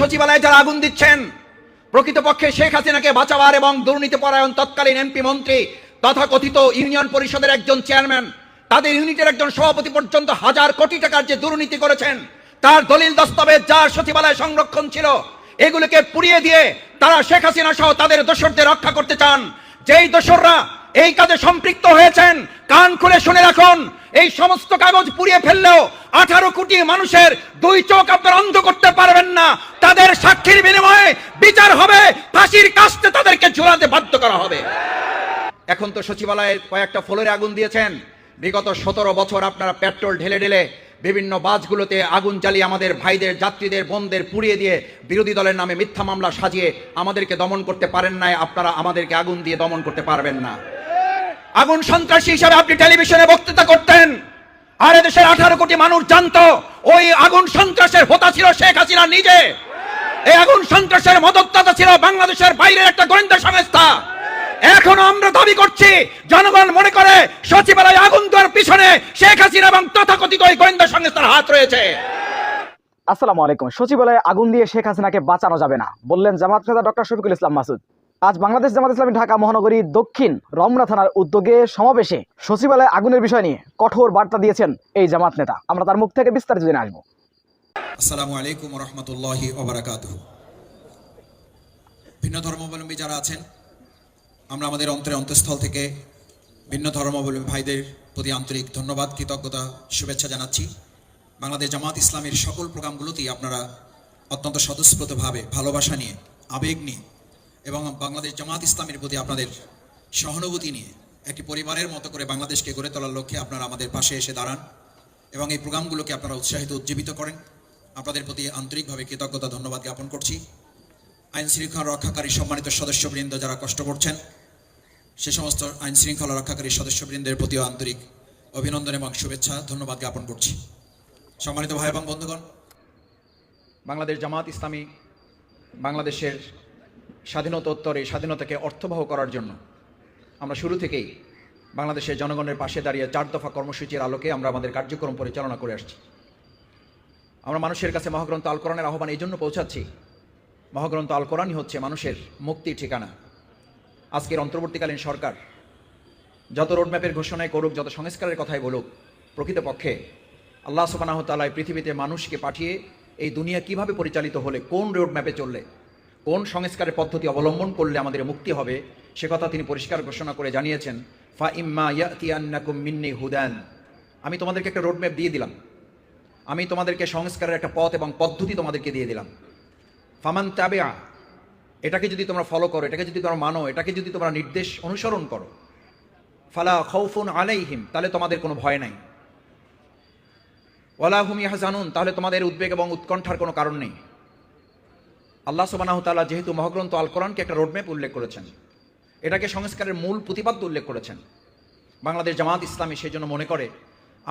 সচিবালয়ে যারা আগুন দিচ্ছেন, প্রকৃতপক্ষে শেখ হাসিনাকে বাঁচাবার এবং দুর্নীতি পরায়ণ তৎকালীন এমপি মন্ত্রী তথাকথিত ইউনিয়ন পরিষদের একজন চেয়ারম্যান, তাদের ইউনিটের একজন সভাপতি পর্যন্ত হাজার কোটি টাকার যে দুর্নীতি করেছেন, তার দলিল দস্তাবেজ যার সচিবালয় সংরক্ষণ ছিল, এগুলোকে পুড়িয়ে দিয়ে তারা শেখ হাসিনা সহ তাদের দোসরদের রক্ষা করতে চান। যেই দোসররা এই কাজে সম্পৃক্ত হয়েছেন, কান খুলে শুনে রাখুন, এই সমস্ত কাগজ পুড়িয়ে ফেললেও আঠারো কোটি মানুষের দুই চোখ আপনার অন্ধ করতে পারবেন না তাদের সাক্ষীর বিনিময়ে বিচার হবে ফাঁসির কাস্তে তাদেরকে ঝুলাতে বাধ্য করা হবে। এখন তো সচিবালয়ে কয়েকটা ফ্লোরে আগুন দিয়েছেন। বিগত সতেরো বছর আপনারা পেট্রোল ঢেলে ঢেলে বিভিন্ন বাসগুলোতে আগুন জ্বালিয়ে আমাদের ভাইদের, যাত্রীদের, বোনদের পুড়িয়ে দিয়ে বিরোধী দলের নামে মিথ্যা মামলা সাজিয়ে আমাদেরকে দমন করতে পারেন নাই, আপনারা আমাদেরকে আগুন দিয়ে দমন করতে পারবেন না। আগুন সন্ত্রাসী হিসাবে আপনি টেলিভিশনে বক্তৃতা করতেন। আর এদেশের আঠারো কোটি মানুষ জানতো, ওই আগুন সন্ত্রাসের হোতা ছিল শেখ হাসিনা নিজে। এই আগুন সন্ত্রাসের মদতদাতা ছিল বাংলাদেশের বাইরের একটা গোয়েন্দা সংস্থা। এখনও আমরা দাবি করছি, জনগণ মনে করে সচিবালয় আগুন দেওয়ার পিছনে শেখ হাসিনা এবং তথাকথিত গোয়েন্দা সংস্থার হাত রয়েছে। আসসালামু আলাইকুম। সচিবালয়ে আগুন দিয়ে শেখ হাসিনাকে বাঁচানো যাবে না, বললেন জামাত নেতা ডক্টর শফিকুল ইসলাম মাসুদ। আজ বাংলাদেশ জামাত ইসলামী ঢাকা মহানগরী দক্ষিণ রমনা থানার উদ্যোগে সমাবেশে সচিবালয়ে আগুনের বিষয় নিয়ে কঠোর বার্তা দিয়েছেন এই জামাত নেতা। আমরা তার মুখ থেকে বিস্তারিত জেনে আসব। আসসালামু আলাইকুম রহমতুল্লাহি ওবরাকাত ভিন্ন ধর্মাবলম্বী যারা আছেন, আমরা আমাদের অন্তরে অন্তঃস্থল থেকে ভিন্ন ধর্মাবলম্বী ভাইদের প্রতি আন্তরিক ধন্যবাদ, কৃতজ্ঞতা, শুভেচ্ছা জানাচ্ছি। বাংলাদেশ জামাত ইসলামের সকল প্রোগ্রামগুলোতেই আপনারা অত্যন্ত স্বতঃস্ফূর্তভাবে ভালোবাসা নিয়ে, আবেগ নিয়ে এবং বাংলাদেশ জামাত ইসলামের প্রতি আপনাদের সহানুভূতি নিয়ে একটি পরিবারের মতো করে বাংলাদেশকে গড়ে তোলার লক্ষ্যে আপনারা আমাদের পাশে এসে দাঁড়ান এবং এই প্রোগ্রামগুলোকে আপনারা উৎসাহিত, উজ্জীবিত করেন। আপনাদের প্রতি আন্তরিকভাবে কৃতজ্ঞতা, ধন্যবাদ জ্ঞাপন করছি। আইন শৃঙ্খলা রক্ষাকারী সম্মানিত সদস্যবৃন্দ যারা কষ্ট করছেন, সে সমস্ত আইন শৃঙ্খলা রক্ষাকারী সদস্যবৃন্দের প্রতিও আন্তরিক অভিনন্দন এবং শুভেচ্ছা, ধন্যবাদ জ্ঞাপন করছি। সম্মানিত ভাই এবং বন্ধুগণ, বাংলাদেশ জামাত ইসলামী বাংলাদেশের স্বাধীনতোত্তর এই স্বাধীনতাকে অর্থবহ করার জন্য আমরা শুরু থেকেই বাংলাদেশের জনগণের পাশে দাঁড়িয়ে চার দফা কর্মসূচির আলোকে আমরা আমাদের কার্যক্রম পরিচালনা করে আসছি। আমরা মানুষের কাছে মহাগ্রন্থ আল কোরআনের আহ্বান এই জন্য পৌঁছাচ্ছি। মহাগ্রন্থ আল কোরআনই হচ্ছে মানুষের মুক্তির ঠিকানা। আজকের অন্তর্বর্তীকালীন সরকার যত রোডম্যাপের ঘোষণায় করুক, যত সংস্কারের কথাই বলুক, প্রকৃতপক্ষে আল্লাহ সুবানাহ তালায় পৃথিবীতে মানুষকে পাঠিয়ে এই দুনিয়া কীভাবে পরিচালিত হলে, কোন রোডম্যাপে চললে, কোন সংস্কারের পদ্ধতি অবলম্বন করলে আমাদের মুক্তি হবে, সে কথা তিনি পরিষ্কার ঘোষণা করে জানিয়েছেন, ফা ইম্মা ইয়াতিয়ান্নাকুম মিন্নি হুদান। আমি তোমাদেরকে একটা রোডম্যাপ দিয়ে দিলাম। আমি তোমাদেরকে সংস্কারের একটা পথ এবং পদ্ধতি তোমাদেরকে দিয়ে দিলাম। ফামান তাবেয়া এটাকে যদি তোমরা ফলো করো, এটাকে যদি তোমরা মানো, এটাকে যদি তোমরা নির্দেশ অনুসরণ করো, ফালা খৌফুন আলাইহিম, তাহলে তোমাদের কোনো ভয় নাই। ওয়ালা হুম জানুন তাহলে তোমাদের উদ্বেগ এবং উৎকণ্ঠার কোনো কারণ নেই। আল্লাহ সুবানাহ তাআলা যেহেতু মহাগ্রন্থ আল কোরআনকে একটা রোডম্যাপ উল্লেখ করেছেন, এটাকে সংস্কারের মূল প্রতিপাদ্য উল্লেখ করেছেন। বাংলাদেশ জামাত ইসলামী সেই জন্য মনে করে,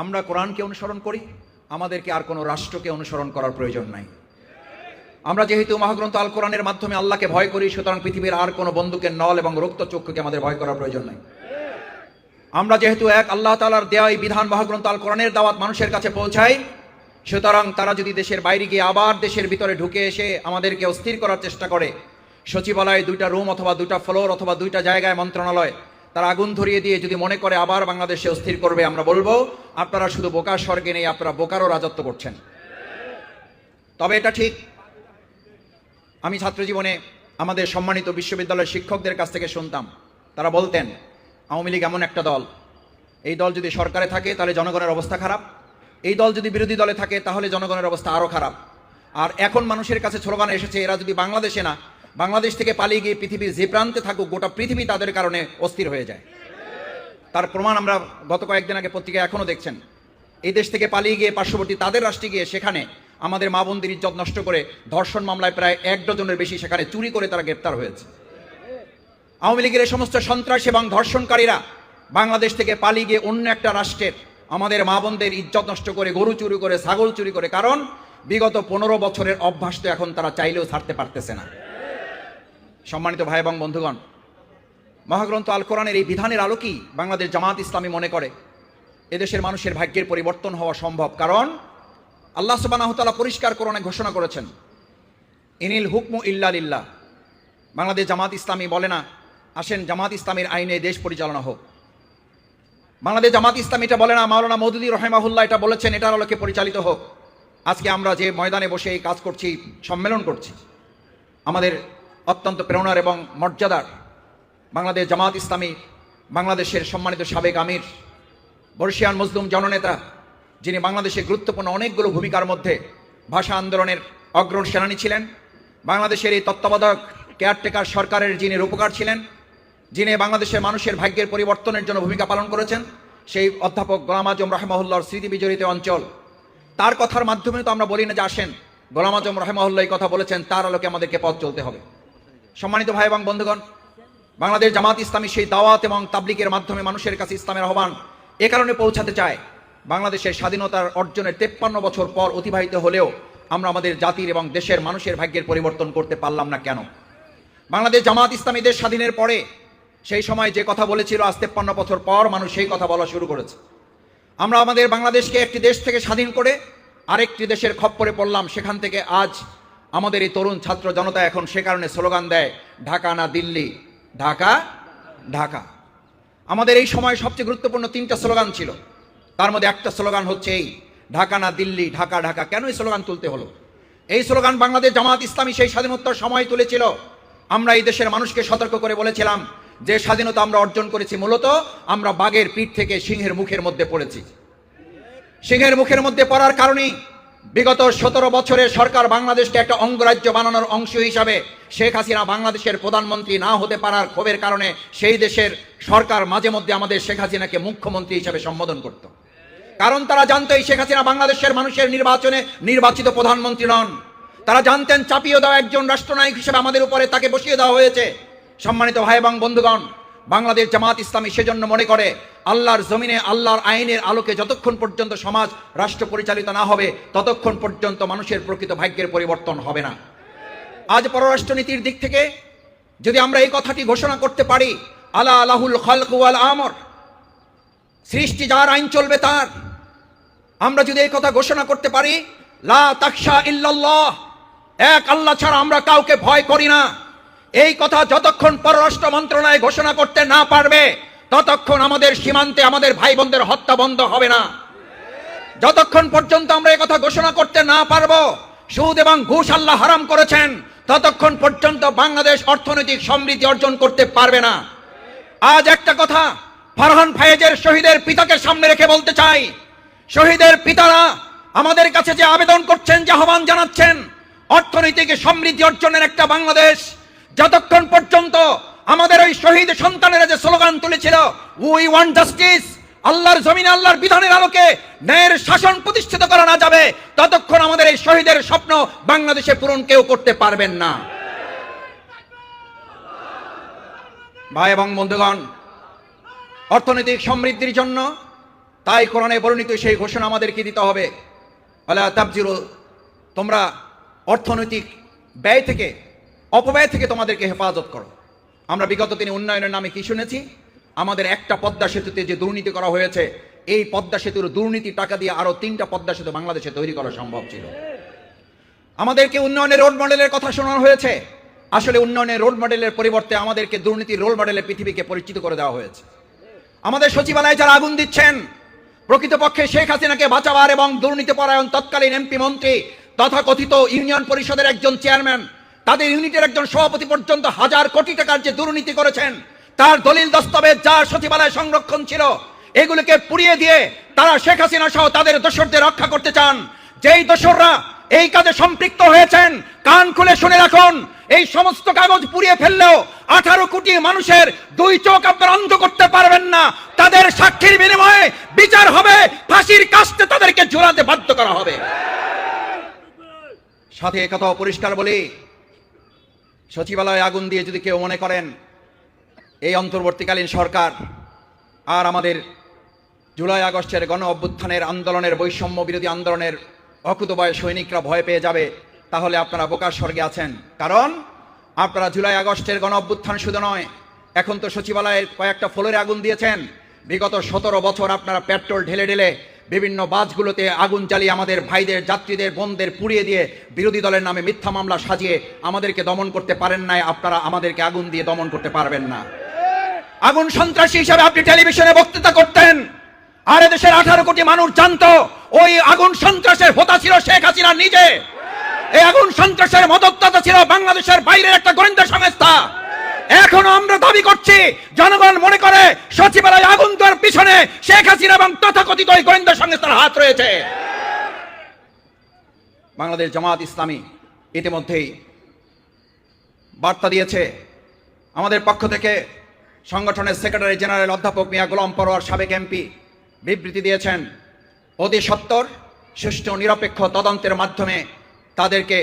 আমরা কোরআনকে অনুসরণ করি আমাদেরকে আর কোনো রাষ্ট্রকে অনুসরণ করার প্রয়োজন নাই। আমরা যেহেতু মহাগ্রন্থ আল কোরআনের মাধ্যমে আল্লাহকে ভয় করি, সুতরাং পৃথিবীর আর কোনো বন্দুকের নল এবং রক্ত চক্ষুকে আমাদের ভয় করার প্রয়োজন নাই। আমরা যেহেতু এক, আল্লাহ তালার দেওয়া এই বিধান মহাগ্রন্থ আল কোরআনের দাওয়াত মানুষের কাছে পৌঁছাই সুতরাং তারা যদি দেশের বাইরে গিয়ে আবার দেশের ভিতরে ঢুকে এসে আমাদেরকে অস্থির করার চেষ্টা করে, সচিবালয়ে দুইটা রুম অথবা দুইটা ফ্লোর অথবা দুইটা জায়গায় মন্ত্রণালয়, তারা আগুন ধরিয়ে দিয়ে যদি মনে করে আবার বাংলাদেশে অস্থির করবে, আমরা বলব আপনারা শুধু বোকার স্বর্গে নেই, আপনারা বোকারও রাজত্ব করছেন। তবে এটা ঠিক, আমি ছাত্র জীবনে আমাদের সম্মানিত বিশ্ববিদ্যালয়ের শিক্ষকদের কাছ থেকে শুনতাম। তারা বলতেন, আওয়ামী লীগ এমন একটা দল। এই দল যদি সরকারে থাকে, তাহলে জনগণের অবস্থা খারাপ। এই দল যদি বিরোধী দলে থাকে, তাহলে জনগণের অবস্থা আরও খারাপ। আর এখন মানুষের কাছে স্লোগান এসেছে, এরা যদি বাংলাদেশে না, বাংলাদেশ থেকে পালিয়ে গিয়ে পৃথিবীর যে প্রান্তে থাকুক, গোটা পৃথিবী তাদের কারণে অস্থির হয়ে যায়। তার প্রমাণ আমরা গত কয়েকদিন আগে পত্রিকায় এখনও দেখছেন। এই দেশ থেকে পালিয়ে গিয়ে পার্শ্ববর্তী তাদের রাষ্ট্রে গিয়ে সেখানে আমাদের মা বোনদের ইজ্জত নষ্ট করে ধর্ষণ মামলায় প্রায় এক ডজনের বেশি সেখানে চুরি করে তারা গ্রেপ্তার হয়েছে। আওয়ামী লীগের এই সমস্ত সন্ত্রাস এবং ধর্ষণকারীরা বাংলাদেশ থেকে পালিয়ে গিয়ে অন্য একটা রাষ্ট্রের আমাদের মা বোনদের ইজ্জত নষ্ট করে গরু চুরি করে, ছাগল চুরি করে, কারণ বিগত পনেরো বছরের অভ্যাস তো এখন তারা চাইলেও ছাড়তে পারতেছে না। সম্মানিত ভাই এবং বন্ধুগণ মহাগ্রন্থ আল কোরআনের এই বিধানের আলোকেই বাংলাদেশ জামাত ইসলামী মনে করে? এদেশের মানুষের ভাগ্যের পরিবর্তন হওয়া সম্ভব। কারণ আল্লাহ সুবানাহতালা পরিষ্কার কোরআনে ঘোষণা করেছেন, ইনিল হুকমু ইল্লা বাংলাদেশ জামাত ইসলামী বলে না, আসেন জামাত ইসলামীর আইনে দেশ পরিচালনা হোক। বাংলাদেশ জামাত ইসলামী এটা বলে না, মাওলানা মৌদুদি রহেমাহুল্লাহ এটা বলেছেন, এটার আলোকে পরিচালিত হোক। আজকে আমরা যে ময়দানে বসে এই কাজ করছি, সম্মেলন করছি, আমাদের অত্যন্ত প্রেরণার এবং মর্যাদার বাংলাদেশ জামাত ইসলামী, বাংলাদেশের সম্মানিত সাবেক আমির, বর্ষিয়ান মজলুম জননেতা, যিনি বাংলাদেশে গুরুত্বপূর্ণ অনেকগুলো ভূমিকার মধ্যে ভাষা আন্দোলনের অগ্রণ সেনানী ছিলেন, বাংলাদেশের এই তত্ত্বাবধায়ক কেয়ারটেকার সরকারের যিনি রূপকার ছিলেন, যিনি বাংলাদেশের মানুষের ভাগ্যের পরিবর্তনের জন্য ভূমিকা পালন করেছেন, সেই অধ্যাপক গোলাম আজম রহমাহুল্লাহর স্মৃতি বিজড়িত অঞ্চল। তার কথার মাধ্যমে তো আমরা বলি না যে আসেন, গোলাম আজম রহমাহুল্লাহ কথা বলেছেন, তার আলোকে আমাদেরকে পথ চলতে হবে। সম্মানিত ভাই এবং বন্ধুগণ বাংলাদেশ জামাত ইসলামী সেই দাওয়াত এবং তাবলিকের মাধ্যমে মানুষের কাছে ইসলামের আহ্বান এ কারণে পৌঁছাতে চায়। বাংলাদেশের স্বাধীনতার অর্জনের তেপ্পান্ন বছর পর অতিবাহিত হলেও আমরা আমাদের জাতির এবং দেশের মানুষের ভাগ্যের পরিবর্তন করতে পারলাম না কেন? বাংলাদেশ জামাত ইসলামী দেশ স্বাধীনের পরে সেই সময় যে কথা বলেছিল, আজ তেপ্পান্ন বছর পর মানুষ সেই কথা বলা শুরু করেছে। আমরা আমাদের বাংলাদেশকে একটি দেশ থেকে স্বাধীন করে আরেকটি দেশের খপ্পরে পড়লাম। সেখান থেকে আজ আমাদের এই তরুণ ছাত্র জনতা এখন সে কারণে স্লোগান দেয়, ঢাকা না দিল্লি। ঢাকা ঢাকা। আমাদের এই সময় সবচেয়ে গুরুত্বপূর্ণ তিনটা স্লোগান ছিল। তার মধ্যে একটা স্লোগান হচ্ছে এই, ঢাকা না দিল্লি, ঢাকা ঢাকা। কেন এই স্লোগান তুলতে হলো? এই স্লোগান বাংলাদেশ জামাত ইসলামী সেই স্বাধীনতার সময় তুলেছিল। আমরা এই দেশের মানুষকে সতর্ক করে বলেছিলাম যে স্বাধীনতা আমরা অর্জন করেছি মূলত আমরা বাঘের পিঠ থেকে সিংহের মুখের মধ্যে পড়েছি। সিংহের মুখের মধ্যে পড়ার কারণেই বিগত সতেরো বছরে সরকার বাংলাদেশকে একটা অঙ্গরাজ্য বানানোর অংশ হিসাবে শেখ হাসিনা বাংলাদেশের প্রধানমন্ত্রী না হতে পারার ক্ষোভের কারণে সেই দেশের সরকার মাঝে মধ্যে আমাদের শেখ হাসিনাকে মুখ্যমন্ত্রী হিসাবে সম্বোধন করত। কারণ তারা জানতো এই শেখ হাসিনা বাংলাদেশের মানুষের নির্বাচনে নির্বাচিত প্রধানমন্ত্রী নন। তারা জানতেন চাপিয়ে দেওয়া একজন রাষ্ট্রনায়ক হিসেবে আমাদের উপরে তাকে বসিয়ে দেওয়া হয়েছে। সম্মানিত ভাই এবং বন্ধুগণ বাংলাদেশ জামাত ইসলামী সেজন্য মনে করে, আল্লাহর জমিনে, আল্লাহর আইনের আলোকে যতক্ষণ পর্যন্ত সমাজ রাষ্ট্র পরিচালিত না হবে, ততক্ষণ পর্যন্ত মানুষের প্রকৃত ভাগ্যের পরিবর্তন হবে না। আজ পররাষ্ট্রনীতির দিক থেকে যদি আমরা এই কথাটি ঘোষণা করতে পারি, আলা আলাহুল খালকু আল আমর, সৃষ্টি যার আইন চলবে তার, আমরা যদি এই কথা ঘোষণা করতে পারি, লা তাকশা ইল্লাল্লাহ, এক আল্লাহ ছাড়া আমরা কাউকে ভয় করি না। এই কথা যতক্ষণ পররাষ্ট্র মন্ত্রণালয় ঘোষণা করতে না পারবে, ততক্ষণ আমাদের সীমান্তে আমাদের ভাই বোনদের হত্যা বন্ধ হবে না। যতক্ষণ পর্যন্ত আমরা কথা ঘোষণা করতে না পারব, সুদ এবং ঘুষ আল্লাহ হারাম করেছেন, ততক্ষণ পর্যন্ত বাংলাদেশ অর্থনৈতিক সমৃদ্ধি অর্জন করতে পারবে না। আজ একটা কথা ফারহান ফায়েজের শহীদের পিতাকে সামনে রেখে বলতে চাই। শহীদের পিতারা আমাদের কাছে যে আবেদন করছেন, যে আহ্বান জানাচ্ছেন, অর্থনৈতিক সমৃদ্ধি অর্জনের একটা বাংলাদেশ যতক্ষণ পর্যন্ত আমাদের ওই শহীদ সন্তানেরা যে স্লোগান তুলেছিল উই ওয়ান্ট জাস্টিস আল্লাহর জমিন, আল্লাহর বিধানের আলোকে ন্যায়ের শাসন প্রতিষ্ঠিত করা না যাবে, ততক্ষণ আমাদের এই শহীদের স্বপ্ন বাংলাদেশে পূরণ কেউ করতে পারবেন না। ভাই এবং বন্ধুগণ, অর্থনৈতিক সমৃদ্ধির জন্য তাই কোরআনে বর্ণিত সেই ঘোষণা আমাদেরকে দিতে হবে। আলা তাবজিরু তোমরা অর্থনৈতিক ব্যয় থেকে অপব্যয় থেকে তোমাদেরকে হেফাজত করো। আমরা বিগত দিনে উন্নয়নের নামে কি শুনেছি? আমাদের একটা পদ্মা সেতুতে যে দুর্নীতি করা হয়েছে, এই পদ্মা সেতুর দুর্নীতি টাকা দিয়ে আরও তিনটা পদ্মা সেতু বাংলাদেশে তৈরি করা সম্ভব ছিল। আমাদেরকে উন্নয়নের রোল মডেলের কথা শোনানো হয়েছে। আসলে উন্নয়নের রোল মডেলের পরিবর্তে আমাদেরকে দুর্নীতির রোল মডেলে পৃথিবীকে পরিচিত করে দেওয়া হয়েছে। আমাদের সচিবালয়ে যারা আগুন দিচ্ছেন, প্রকৃতপক্ষে শেখ হাসিনাকে বাঁচাবার এবং দুর্নীতি পরায়ণ তৎকালীন এমপি মন্ত্রী তথাকথিত ইউনিয়ন পরিষদের একজন চেয়ারম্যান তাদের ইউনিটের একজন সভাপতি পর্যন্ত হাজার কোটি টাকার যে দুর্নীতি করেছেন, তার দলিল দস্তাবেজ যার সচিবালয়ে সংরক্ষণ ছিল, এগুলোকে পুড়িয়ে দিয়ে তারা শেখ হাসিনা সহ তাদের দোসরদের রক্ষা করতে চান। যেই দোসররা এই কাজে সম্পৃক্ত হয়েছেন, কান খুলে শুনে রাখুন, এই সমস্ত কাগজ পুড়িয়ে ফেললেও আঠারো কোটি মানুষের দুই চোখ আপনারা অন্ধ করতে পারবেন না। তাদের সাক্ষীর বিনিময়ে বিচার হবে, ফাঁসির কাস্তে তাদেরকে ঝোলাতে বাধ্য করা হবে। সাথে একথাও পরিষ্কার বলি সচিবালয়ে আগুন দিয়ে যদি কেউ মনে করেন এই অন্তর্বর্তীকালীন সরকার আর আমাদের জুলাই আগস্টের গণ অভ্যুত্থানের আন্দোলনের বৈষম্য বিরোধী আন্দোলনের অকুতবয় সৈনিকরা ভয় পেয়ে যাবে, তাহলে আপনারা বোকার স্বর্গে আছেন। কারণ আপনারা জুলাই আগস্টের গণ অভ্যুত্থান শুধু নয়, এখন তো সচিবালয়ের কয়েকটা ফ্লোরে আগুন দিয়েছেন। বিগত সতেরো বছর আপনারা পেট্রোল ঢেলে ঢেলে বিভিন্ন বাসগুলোতে আগুন জ্বালিয়ে আমাদের ভাইদের, যাত্রীদের, বোনদের পুড়িয়ে দিয়ে বিরোধী দলের নামে মিথ্যা মামলা সাজিয়ে আমাদেরকে দমন করতে পারেন নাই, আপনারা আমাদেরকে আগুন দিয়ে দমন করতে পারবেন না। আগুন সন্ত্রাসী হিসাবে আপনি টেলিভিশনে বক্তৃতা করতেন। আর দেশের আঠারো কোটি মানুষ জানতো, ওই আগুন সন্ত্রাসের হোতা ছিল শেখ হাসিনা নিজে। এই আগুন সন্ত্রাসের মদতদাতা ছিল বাংলাদেশের বাইরের একটা গোয়েন্দা সংস্থা। দাবি করছি, জনগণ মনে করে সচিবালয় আগুন দেওয়ার পিছনে শেখ হাসিনা এবং তথাকথিত ওই গোয়েন্দা সংস্থার হাত রয়েছে। বাংলাদেশ জামাত ইসলামী ইতিমধ্যেই বার্তা দিয়েছে, আমাদের পক্ষ থেকে সংগঠনের সেক্রেটারি জেনারেল অধ্যাপক মিয়া গোলাম পরোয়ার সাবেক এমপি বিবৃতি দিয়েছেন, অতি সত্তর সুষ্ঠু নিরপেক্ষ তদন্তের মাধ্যমে তাদেরকে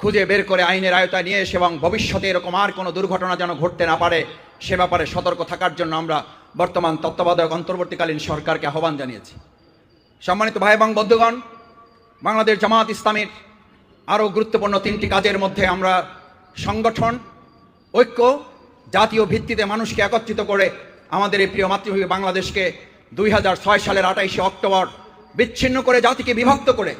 খুঁজে বের করে আইনের আয়তায় নিয়ে এসে এবং ভবিষ্যতে এরকম আর কোনো দুর্ঘটনা যেন ঘটতে না পারে সে ব্যাপারে সতর্ক থাকার জন্য আমরা বর্তমান তত্ত্বাবধায়ক অন্তর্বর্তীকালীন সরকারকে আহ্বান জানিয়েছি। সম্মানিত ভাই এবং বন্ধুগণ, বাংলাদেশ জামাত ইসলামের আরও গুরুত্বপূর্ণ তিনটি কাজের মধ্যে আমরা সংগঠন, ঐক্য, জাতীয় ভিত্তিতে মানুষকে একত্রিত করে আমাদের এই প্রিয় মাতৃভূমি বাংলাদেশকে দুই হাজার ছয় সালের আঠাইশে অক্টোবর বিচ্ছিন্ন করে জাতিকে বিভক্ত করে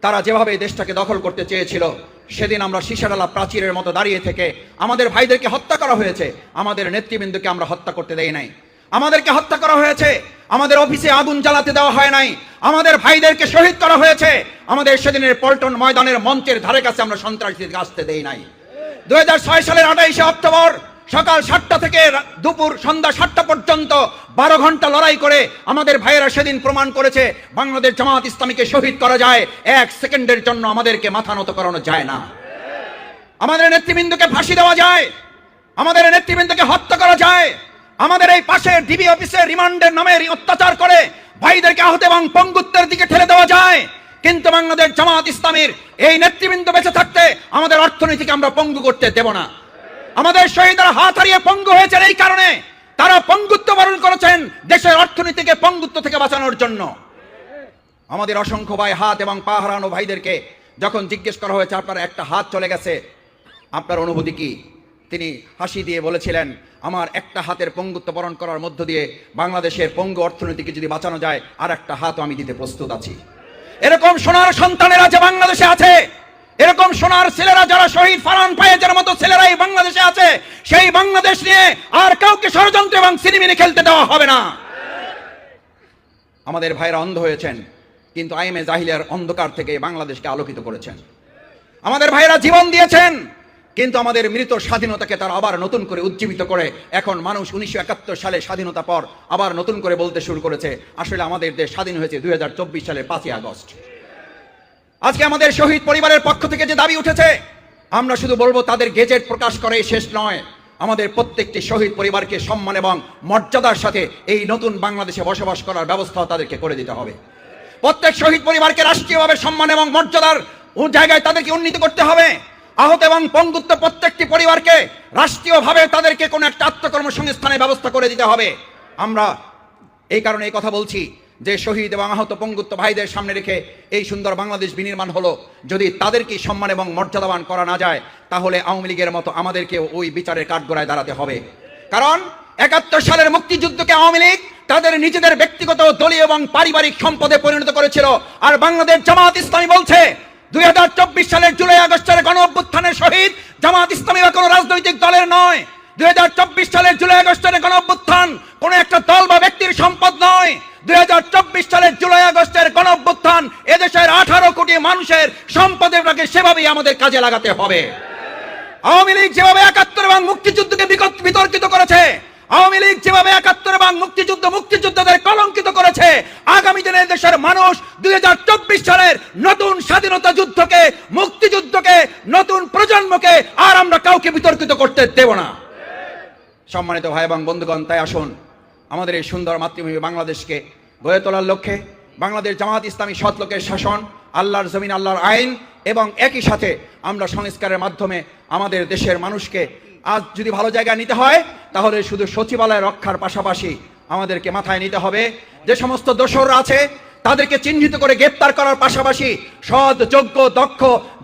তারা যেভাবে দেশটাকে দখল করতে চেয়েছিল, সেদিন আমরা সিসারালা প্রাচীরের মতো দাঁড়িয়ে থেকে আমাদের ভাইদেরকে হত্যা করা হয়েছে। আমাদের নেতৃবৃন্দকে আমরা হত্যা করতে দেই নাই। আমাদেরকে হত্যা করা হয়েছে। আমাদের অফিসে আগুন জ্বালাতে দেওয়া হয় নাই। আমাদের ভাইদেরকে শহীদ করা হয়েছে। আমাদের সেদিনের পল্টন ময়দানের মঞ্চের ধারে কাছে আমরা সন্ত্রাসীদেরকে আসতে দেই নাই। দু হাজার ছয় সালের আঠাইশে অক্টোবর সকাল সাতটা থেকে দুপুর সন্ধ্যা সাতটা পর্যন্ত বারো ঘণ্টা লড়াই করে আমাদের ভাইয়েরা সেদিন প্রমাণ করেছে, বাংলাদেশ জামাত ইসলামীকে শহীদ করা যায়। এক সেকেন্ডের জন্য আমাদেরকে মাথা নত করানো যায় না। আমাদের নেতৃবৃন্দকে ফাঁসি দেওয়া যায়। আমাদের নেতৃবৃন্দকে হত্যা করা যায়। আমাদের এই পাশের ডিবি অফিসে রিমান্ডের নামে অত্যাচার করে ভাইদেরকে আহত এবং পঙ্গুত্বের দিকে ঠেলে দেওয়া যায়। কিন্তু বাংলাদেশ জামাত ইসলামীর এই নেতৃবৃন্দ বেঁচে থাকতে আমাদের অর্থনীতিকে আমরা পঙ্গু করতে দেব না। আমাদের শহীদরা হাত হারিয়ে পঙ্গু হয়েছেন এই কারণে তারা পঙ্গুত্ব বরণ করেছেন দেশের অর্থনীতিকে পঙ্গুত্ব থেকে বাঁচানোর জন্য। আমাদের অসংখ্য ভাই হাত এবং পা হারানো ভাইদেরকে যখন জিজ্ঞেস করা হয়েছে, আপনার একটা হাত চলে গেছে? আপনার অনুভূতি কি? তিনি হাসি দিয়ে বলেছিলেন, আমার একটা হাতের পঙ্গুত্ব বরণ করার মধ্য দিয়ে বাংলাদেশের পঙ্গু অর্থনীতিকে যদি বাঁচানো যায় আর একটা হাতও আমি দিতে প্রস্তুত আছি। এরকম সোনার সন্তানেরা যে বাংলাদেশে আছে এরকম সোনার ছেলেরা যারা শহীদ ফারান পায়েজের মতো ছেলেরাই বাংলাদেশে আছে, সেই বাংলাদেশ নিয়ে আর কাউকে ষড়যন্ত্র এবং সিনেমিনে খেলতে দেওয়া হবে না। আমাদের ভাইরা অন্ধ হয়েছেন, কিন্তু আইএমএ জাহিলিয়ার অন্ধকার থেকে বাংলাদেশকে আলোকিত করেছেন। আমাদের ভাইরা জীবন দিয়েছেন, কিন্তু আমাদের মৃত স্বাধীনতাকে তারা আবার নতুন করে উজ্জীবিত করে, এখন মানুষ উনিশশো একাত্তর সালে স্বাধীনতা পর আবার নতুন করে বলতে শুরু করেছে। আসলে আমাদের দেশ স্বাধীন হয়েছে দুই হাজার চব্বিশ সালে পাঁচই আগস্ট। আজকে আমাদের শহীদ পরিবারের পক্ষ থেকে যে দাবি উঠেছে, আমরা শুধু বলব তাদের গেজেট প্রকাশ করাই শেষ নয়। আমাদের প্রত্যেকটি শহীদ পরিবারকে সম্মান এবং মর্যাদার সাথে এই নতুন বাংলাদেশে বসবাস করার ব্যবস্থা তাদেরকে করে দিতে হবে। প্রত্যেক শহীদ পরিবারকে রাষ্ট্রীয়ভাবে সম্মান এবং মর্যাদার জায়গায় তাদেরকে উন্নীত করতে হবে। আহত এবং পঙ্গুত্ব প্রত্যেকটি পরিবারকে রাষ্ট্রীয়ভাবে তাদেরকে কোনো একটা আত্মকর্মসংস্থানের ব্যবস্থা করে দিতে হবে। আমরা এই কারণে এই কথা বলছি। যে শহীদ এবং আহত পঙ্গুত্ব ভাইদের সামনে রেখে এই সুন্দর বাংলাদেশ বিনির্মাণ হলো, যদি তাদেরকে সম্মান এবং মর্যাদাবান করা না যায়, তাহলে আওয়ামী লীগের মতো আমাদেরকে ওই বিচারের কাঠগড়ায় দাঁড়াতে হবে। কারণ একাত্তর সালের মুক্তিযুদ্ধকে আওয়ামী লীগ তাদের নিজেদের ব্যক্তিগত, দলীয় এবং পারিবারিক সম্পদে পরিণত করেছিল। আর বাংলাদেশ জামাত ইসলামী বলছে, দুই হাজার চব্বিশ সালের জুলাই আগস্টের গণ অভ্যুত্থানের শহীদ জামাত ইসলামী বা কোনো রাজনৈতিক দলের নয়। দুই হাজার চব্বিশ সালের জুলাই আগস্টের গণ অভ্যুত্থান কোন একটা দল বা ব্যক্তির সম্পদ নয়। দুই সালের জুলাই আগস্টের গণ অভ্যুত্থান এদেশের আঠারো কোটি মানুষের সম্পদেরটাকে সেভাবেই আমাদের কাজে লাগাতে হবে। আওয়ামী লীগ যেভাবে একাত্তর এবং মুক্তিযুদ্ধকে বিতর্কিত করেছে, আওয়ামী লীগ যেভাবে একাত্তর এবং মুক্তিযুদ্ধ মুক্তিযুদ্ধদের কলঙ্কিত করেছে, আগামী দিনে দেশের মানুষ দুই হাজার চব্বিশ সালের নতুন স্বাধীনতা যুদ্ধকে, মুক্তিযুদ্ধকে, নতুন প্রজন্মকে আর আমরা কাউকে বিতর্কিত করতে দেব না। সম্মানিত ভাই এবং বন্ধুগণ, তাই আসুন আমাদের এই সুন্দর মাতৃভূমি বাংলাদেশকে গড়ে তোলার লক্ষ্যে বাংলাদেশ জামাত ইসলামী সৎ লোকের শাসন, আল্লাহর জমিন, আল্লাহর আইন এবং একই সাথে আমরা সংস্কারের মাধ্যমে আমাদের দেশের মানুষকে আজ যদি ভালো জায়গায় নিতে হয়, তাহলে শুধু সচিবালয় রক্ষার পাশাপাশি আমাদেরকে মাথায় নিতে হবে। যে সমস্ত দোসররা আছে তাদেরকে চিহ্নিত করে গ্রেপ্তার করার পাশাপাশি সৎ, যোগ্য, দক্ষ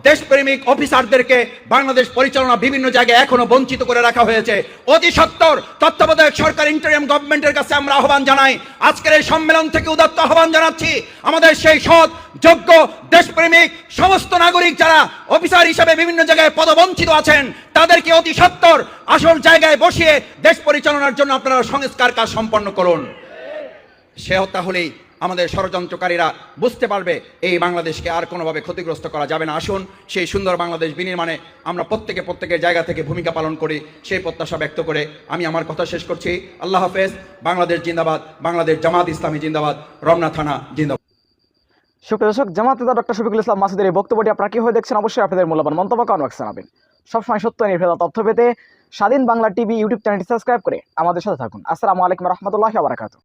দেশপ্রেমিক অফিসারদেরকে বাংলাদেশ পরিচালনা বিভিন্ন জায়গায় এখনও বঞ্চিত করে রাখা হয়েছে। অতি সত্তর তত্ত্বাবধায়ক সরকার ইন্টারিয়াম গভর্নমেন্টের কাছে আমরা আহ্বান জানাই। আজকের এই সম্মেলন থেকে উদাত্ত আহ্বান জানাচ্ছি। আমাদের সেই সৎ, যোগ্য, দেশপ্রেমিক সমস্ত নাগরিক যারা অফিসার হিসেবে বিভিন্ন জায়গায় পদবঞ্চিত আছেন, তাদেরকে অতি সত্তর আসল জায়গায় বসিয়ে দেশ পরিচালনার জন্য আপনারা সংস্কার কাজ সম্পন্ন করুন। সে তাহলেই আমাদের ষড়যন্ত্রকারীরা বুঝতে পারবে এই বাংলাদেশকে আর কোনোভাবে ক্ষতিগ্রস্ত করা যাবে না। আসুন, সেই সুন্দর বাংলাদেশ বিনির্মাণে আমরা প্রত্যেকে প্রত্যেকের জায়গা থেকে ভূমিকা পালন করি, সেই প্রত্যাশা ব্যক্ত করে আমি আমার কথা শেষ করছি। আল্লাহ হাফেজ, বাংলাদেশ জিন্দাবাদ, বাংলাদেশ জামাত ইসলামী জিন্দাবাদ, রমনা থানা জিন্দাবাদ। সুপ্রিয় দর্শক, জামাত নেতা ডক্টর শফিকুল ইসলাম মাসুদের এই বক্তব্যটি আপনারা কি হয়ে দেখছেন? অবশ্যই আপনাদের মূল্যবান মন্তব্য কমেন্ট বক্সে জানাবেন। সবসময় সত্য নির্ভেজাল তথ্য পেতে স্বাধীন বাংলা টিভি ইউটিউব চ্যানেলটি সাবস্ক্রাইব করে আমাদের সাথে থাকুন। আসসালামু আলাইকুম রহমতুল্লাহ বারাকাতু